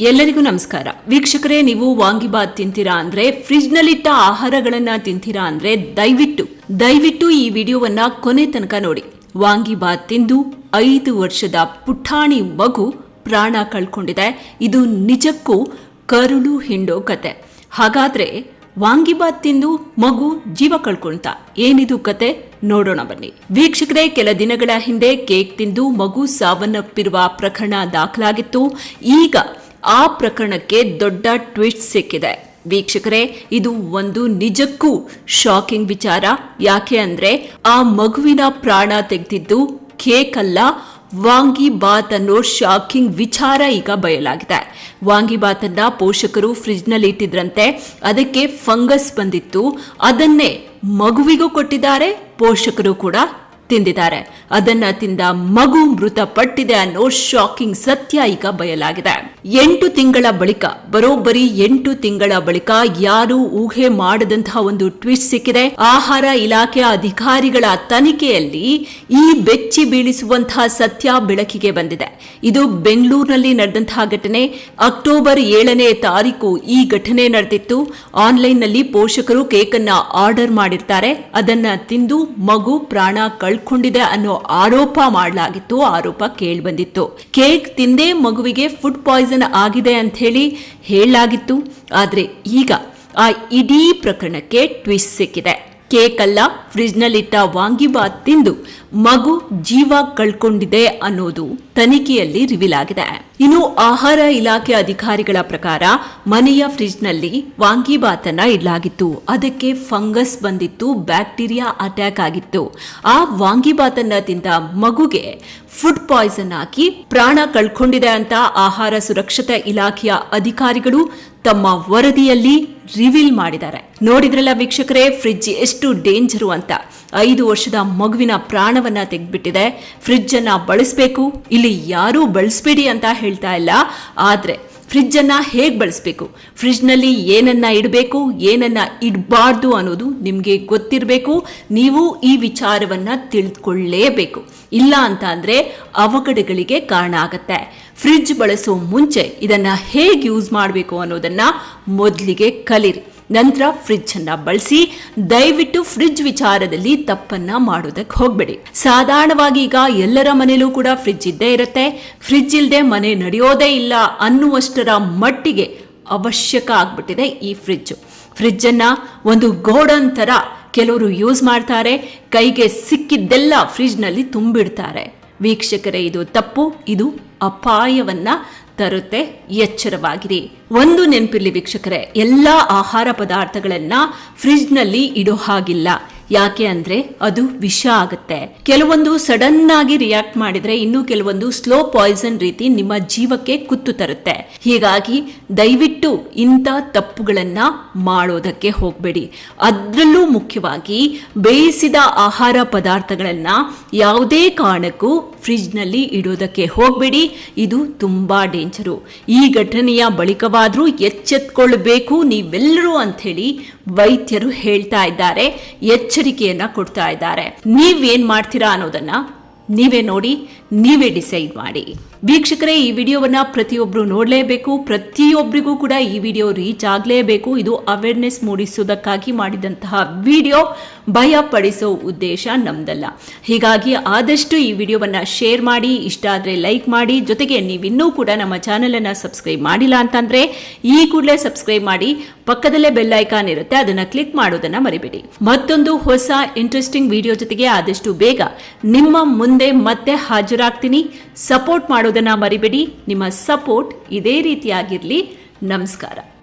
ಎಲ್ಲರಿಗೂ ನಮಸ್ಕಾರ. ವೀಕ್ಷಕರೇ, ನೀವು ವಾಂಗಿಬಾತ್ ತಿಂತೀರಾ ಅಂದ್ರೆ, ಫ್ರಿಜ್ನಲ್ಲಿಟ್ಟ ಆಹಾರಗಳನ್ನ ತಿಂತೀರಾ ಅಂದ್ರೆ ದಯವಿಟ್ಟು ದಯವಿಟ್ಟು ಈ ವಿಡಿಯೋವನ್ನ ಕೊನೆ ತನಕ ನೋಡಿ. ವಾಂಗಿಬಾತ್ ತಿಂದು ಐದು ವರ್ಷದ ಪುಠಾಣಿ ಮಗು ಪ್ರಾಣ ಕಳ್ಕೊಂಡಿದೆ. ಇದು ನಿಜಕ್ಕೂ ಕರುಳು ಹಿಂಡೋ ಕತೆ. ಹಾಗಾದ್ರೆ, ವಾಂಗಿಬಾತ್ ತಿಂದು ಮಗು ಜೀವ ಕಳ್ಕೊಳ್ತಾ ಏನಿದು ಕತೆ? ನೋಡೋಣ ಬನ್ನಿ. ವೀಕ್ಷಕರೇ, ಕೆಲ ದಿನಗಳ ಹಿಂದೆ ಕೇಕ್ ತಿಂದು ಮಗು ಸಾವನ್ನಪ್ಪಿರುವ ಪ್ರಕರಣ ದಾಖಲಾಗಿತ್ತು. ಈಗ ಆ ಪ್ರಕರಣಕ್ಕೆ ದೊಡ್ಡ ಟ್ವಿಸ್ಟ್ ಸಿಕ್ಕಿದೆ. ವೀಕ್ಷಕರೇ, ಇದು ಒಂದು ನಿಜಕ್ಕೂ ಶಾಕಿಂಗ್ ವಿಚಾರ. ಯಾಕೆ ಅಂದ್ರೆ, ಆ ಮಗುವಿನ ಪ್ರಾಣ ತೆಗೆದಿದ್ದು ಕೇಕ್ ಅಲ್ಲ ವಾಂಗಿಬಾತ್ ಅನ್ನೋ ಶಾಕಿಂಗ್ ವಿಚಾರ ಈಗ ಬಯಲಾಗಿದೆ. ವಾಂಗಿಬಾತ್ ಅನ್ನ ಪೋಷಕರು ಫ್ರಿಜ್ನಲ್ಲಿ ಇಟ್ಟಿದ್ರಂತೆ, ಅದಕ್ಕೆ ಫಂಗಸ್ ಬಂದಿತ್ತು. ಅದನ್ನೇ ಮಗುವಿಗೂ ಕೊಟ್ಟಿದ್ದಾರೆ, ಪೋಷಕರು ಕೂಡ. ತಿಂದಿದ್ದಾರೆ. ಅದನ್ನ ತಿಂದ ಮಗು ಮೃತಪಟ್ಟಿದೆ ಅನ್ನೋ ಶಾಕಿಂಗ್ ಸತ್ಯ ಈಗ ಬಯಲಾಗಿದೆ. ಎಂಟು ತಿಂಗಳ ಬಳಿಕ, ಬರೋಬ್ಬರಿ ಎಂಟು ತಿಂಗಳ ಬಳಿಕ ಯಾರು ಊಹೆ ಮಾಡದಂತಹ ಒಂದು ಟ್ವಿಸ್ಟ್ ಸಿಕ್ಕಿದೆ. ಆಹಾರ ಇಲಾಖೆಯ ಅಧಿಕಾರಿಗಳ ತನಿಖೆಯಲ್ಲಿ ಈ ಬೆಚ್ಚಿ ಬೀಳಿಸುವಂತಹ ಸತ್ಯ ಬೆಳಕಿಗೆ ಬಂದಿದೆ. ಇದು ಬೆಂಗಳೂರಿನಲ್ಲಿ ನಡೆದಂತಹ ಘಟನೆ. ಅಕ್ಟೋಬರ್ ಏಳನೇ ತಾರೀಕು ಈ ಘಟನೆ ನಡೆದಿತ್ತು. ಆನ್ಲೈನ್ನಲ್ಲಿ ಪೋಷಕರು ಕೇಕ್ ಅನ್ನ ಆರ್ಡರ್ ಮಾಡಿರ್ತಾರೆ. ಅದನ್ನ ತಿಂದು ಮಗು ಪ್ರಾಣ ಕಳ್ಕೊಂಡಿದೆ ಅನ್ನೋ ಆರೋಪ ಮಾಡಲಾಗಿತ್ತು. ಆರೋಪ ಕೇಳಿ ಬಂದಿತ್ತು ಕೇಕ್ ತಿಂದೇ ಮಗುವಿಗೆ ಫುಡ್ ಪಾಯ್ಸನ್ ಆಗಿದೆ ಅಂತ ಹೇಳಿ ಹೇಳಲಾಗಿತ್ತು. ಆದರೆ ಈಗ ಆ ಇಡೀ ಪ್ರಕರಣಕ್ಕೆ ಟ್ವಿಸ್ಟ್ ಸಿಕ್ಕಿದೆ. ಕೇಕ್ ಅಲ್ಲ ಫ್ರಿಜ್ನಲ್ಲಿಟ್ಟ ವಾಂಗಿಬಾತ್ ತಿಂದು ಮಗು ಜೀವ ಕಳ್ಕೊಂಡಿದೆ ಅನ್ನೋದು ತನಿಖೆಯಲ್ಲಿ ರಿವೀಲ್ ಆಗಿದೆ ಇನ್ನು ಆಹಾರ ಇಲಾಖೆ ಅಧಿಕಾರಿಗಳ ಪ್ರಕಾರ ಮನೆಯ ಫ್ರಿಜ್ನಲ್ಲಿ ಅನ್ನ ಇಡಲಾಗಿತ್ತು. ಅದಕ್ಕೆ ಫಂಗಸ್ ಬಂದಿತ್ತು, ಬ್ಯಾಕ್ಟೀರಿಯಾ ಅಟ್ಯಾಕ್ ಆಗಿತ್ತು. ಆ ವಾಂಗಿಬಾತ್ ಅನ್ನ ತಿಂದ ಮಗುಗೆ ಫುಡ್ ಪಾಯ್ಸನ್ ಹಾಕಿ ಪ್ರಾಣ ಕಳ್ಕೊಂಡಿದೆ ಅಂತ ಆಹಾರ ಸುರಕ್ಷತಾ ಇಲಾಖೆಯ ಅಧಿಕಾರಿಗಳು ತಮ್ಮ ವರದಿಯಲ್ಲಿ ರಿವೀಲ್ ಮಾಡಿದ್ದಾರೆ. ನೋಡಿದ್ರಲ್ಲ ವೀಕ್ಷಕರೇ ಫ್ರಿಡ್ಜ್ ಎಷ್ಟು ಡೇಂಜರು ಅಂತ. ಐದು ವರ್ಷದ ಮಗುವಿನ ಪ್ರಾಣವನ್ನ ತೆಗೆದ್ಬಿಟ್ಟಿದೆ. ಫ್ರಿಡ್ಜ್ ಅನ್ನ ಬಳಸಬೇಕು, ಇಲ್ಲಿ ಯಾರೂ ಬಳಸಬೇಡಿ ಅಂತ ಹೇಳ್ತಾ ಇಲ್ಲ. ಆದ್ರೆ ಫ್ರಿಡ್ಜ್ ಅನ್ನ ಹೇಗೆ ಬಳಸಬೇಕು? ಫ್ರಿಡ್ಜ್ನಲ್ಲಿ ಏನನ್ನ ಇಡಬೇಕು, ಏನನ್ನ ಇಡಬಾರ್ದು ಅನ್ನೋದು ನಿಮಗೆ ಗೊತ್ತಿರಬೇಕು. ನೀವು ಈ ವಿಚಾರವನ್ನ ತಿಳಿದುಕೊಳ್ಳೇಬೇಕು ಇಲ್ಲ ಅಂತ ಅಂದ್ರೆ ಅವಘಡಗಳಿಗೆ ಕಾರಣ ಆಗುತ್ತೆ. ಫ್ರಿಡ್ಜ್ ಬಳಸೋ ಮುಂಚೆ ಇದನ್ನ ಹೇಗೆ ಯೂಸ್ ಮಾಡಬೇಕು ಅನ್ನೋದನ್ನ ಮೊದಲಿಗೆ ಕಲೀರಿ. ನಂತರ ಫ್ರಿಡ್ಜ್ ಅನ್ನ ಬಳಸಿ, ದಯವಿಟ್ಟು ಫ್ರಿಡ್ಜ್ ವಿಚಾರದಲ್ಲಿ ತಪ್ಪನ್ನ ಮಾಡೋದಕ್ಕೆ ಹೋಗ್ಬೇಡಿ. ಸಾಧಾರಣವಾಗಿ ಈಗ ಎಲ್ಲರ ಮನೇಲೂ ಕೂಡ ಫ್ರಿಡ್ಜ್ ಇದ್ದೇ ಇರುತ್ತೆ. ಫ್ರಿಡ್ಜ್ ಇಲ್ಲದೆ ಮನೆ ನಡೆಯೋದೇ ಇಲ್ಲ ಅನ್ನುವಷ್ಟರ ಮಟ್ಟಿಗೆ ಅವಶ್ಯಕ ಆಗ್ಬಿಟ್ಟಿದೆ ಈ ಫ್ರಿಡ್ಜ್ ಅನ್ನ ಒಂದು ಗೋಡನ್ ತರ ಕೆಲವರು ಯೂಸ್ ಮಾಡ್ತಾರೆ. ಕೈಗೆ ಸಿಕ್ಕಿದ್ದೆಲ್ಲ ಫ್ರಿಡ್ಜ್ನಲ್ಲಿ ತುಂಬಿಡ್ತಾರೆ. ವೀಕ್ಷಕರೇ, ಇದು ತಪ್ಪು, ಇದು ಅಪಾಯವನ್ನ ತರುತ್ತೆ ಎಚ್ಚರವಾಗಿರಿ ಒಂದು ನೆನಪಿರ್ಲಿ ವೀಕ್ಷಕರೇ ಎಲ್ಲಾ ಆಹಾರ ಪದಾರ್ಥಗಳನ್ನ ಫ್ರಿಜ್ನಲ್ಲಿ ಇಡೋ ಹಾಗಿಲ್ಲ. ಯಾಕೆ ಅಂದ್ರೆ ಅದು ವಿಷ ಆಗುತ್ತೆ. ಕೆಲವೊಂದು ಸಡನ್ ಆಗಿ ರಿಯಾಕ್ಟ್ ಮಾಡಿದ್ರೆ ಇನ್ನು ಕೆಲವೊಂದು ಸ್ಲೋ ಪಾಯ್ಸನ್ ರೀತಿ ನಿಮ್ಮ ಜೀವಕ್ಕೆ ಕುತ್ತು ತರುತ್ತೆ. ಹೀಗಾಗಿ ದಯವಿಟ್ಟು ಇಂಥ ತಪ್ಪುಗಳನ್ನ ಮಾಡೋದಕ್ಕೆ ಹೋಗಬೇಡಿ. ಅದರಲ್ಲೂ ಮುಖ್ಯವಾಗಿ ಬೇಯಿಸಿದ ಆಹಾರ ಪದಾರ್ಥಗಳನ್ನ ಯಾವುದೇ ಕಾರಣಕ್ಕೂ ಫ್ರಿಜ್ನಲ್ಲಿ ಇಡೋದಕ್ಕೆ ಹೋಗಬೇಡಿ. ಇದು ತುಂಬಾ ಡೇಂಜರು. ಈ ಘಟನೆಯ ಬಳಿಕವಾದ್ರೂ ಎಚ್ಚೆತ್ಕೊಳ್ಬೇಕು ನೀವೆಲ್ಲರೂ ಅಂತ ಹೇಳಿ ವೈದ್ಯರು ಹೇಳ್ತಾ ಇದ್ದಾರೆ. ಎಚ್ಚರಿಕೆಯನ್ನ ಕೊಡ್ತಾ ಇದ್ದಾರೆ. ನೀವೇನ್ ಮಾಡ್ತೀರಾ ಅನ್ನೋದನ್ನ ನೀವೇ ನೋಡಿ ನೀವೇ ಡಿಸೈಡ್ ಮಾಡಿ. ವೀಕ್ಷಕರೇ, ಈ ವಿಡಿಯೋವನ್ನ ಪ್ರತಿಯೊಬ್ಬರು ನೋಡಲೇಬೇಕು. ಪ್ರತಿಯೊಬ್ಬರಿಗೂ ಕೂಡ ಈ ವಿಡಿಯೋ ರೀಚ್ ಆಗಲೇಬೇಕು. ಇದು ಅವೇರ್ನೆಸ್ ಮೂಡಿಸುವುದಕ್ಕಾಗಿ ಮಾಡಿದಂತಹ ವಿಡಿಯೋ. ಭಯ ಪಡಿಸೋ ಉದ್ದೇಶ ನಮ್ದಲ್ಲ. ಹೀಗಾಗಿ ಆದಷ್ಟು ಈ ವಿಡಿಯೋವನ್ನ ಶೇರ್ ಮಾಡಿ, ಇಷ್ಟ ಆದ್ರೆ ಲೈಕ್ ಮಾಡಿ. ಜೊತೆಗೆ ನೀವಿನ್ನೂ ಕೂಡ ನಮ್ಮ ಚಾನೆಲ್ ಅನ್ನ ಸಬ್ಸ್ಕ್ರೈಬ್ ಮಾಡಿಲ್ಲ ಅಂತಂದ್ರೆ, ಈ ಕೂಡಲೇ ಸಬ್ಸ್ಕ್ರೈಬ್ ಮಾಡಿ. ಪಕ್ಕದಲ್ಲೇ ಬೆಲ್ ಐಕಾನ್ ಇರುತ್ತೆ, ಅದನ್ನ ಕ್ಲಿಕ್ ಮಾಡೋದನ್ನ ಮರಿಬೇಡಿ. ಮತ್ತೊಂದು ಹೊಸ ಇಂಟ್ರೆಸ್ಟಿಂಗ್ ವಿಡಿಯೋ ಜೊತೆಗೆ ಆದಷ್ಟು ಬೇಗ ನಿಮ್ಮ ಮುಂದೆ ಮತ್ತೆ ಹಾಜರಾಗ್ತೀನಿ. ಸಪೋರ್ಟ್ ಮಾಡೋದನ್ನ ಮರಿಬೇಡಿ. ನಿಮ್ಮ ಸಪೋರ್ಟ್ ಇದೇ ರೀತಿಯಾಗಿರ್ಲಿ. ನಮಸ್ಕಾರ.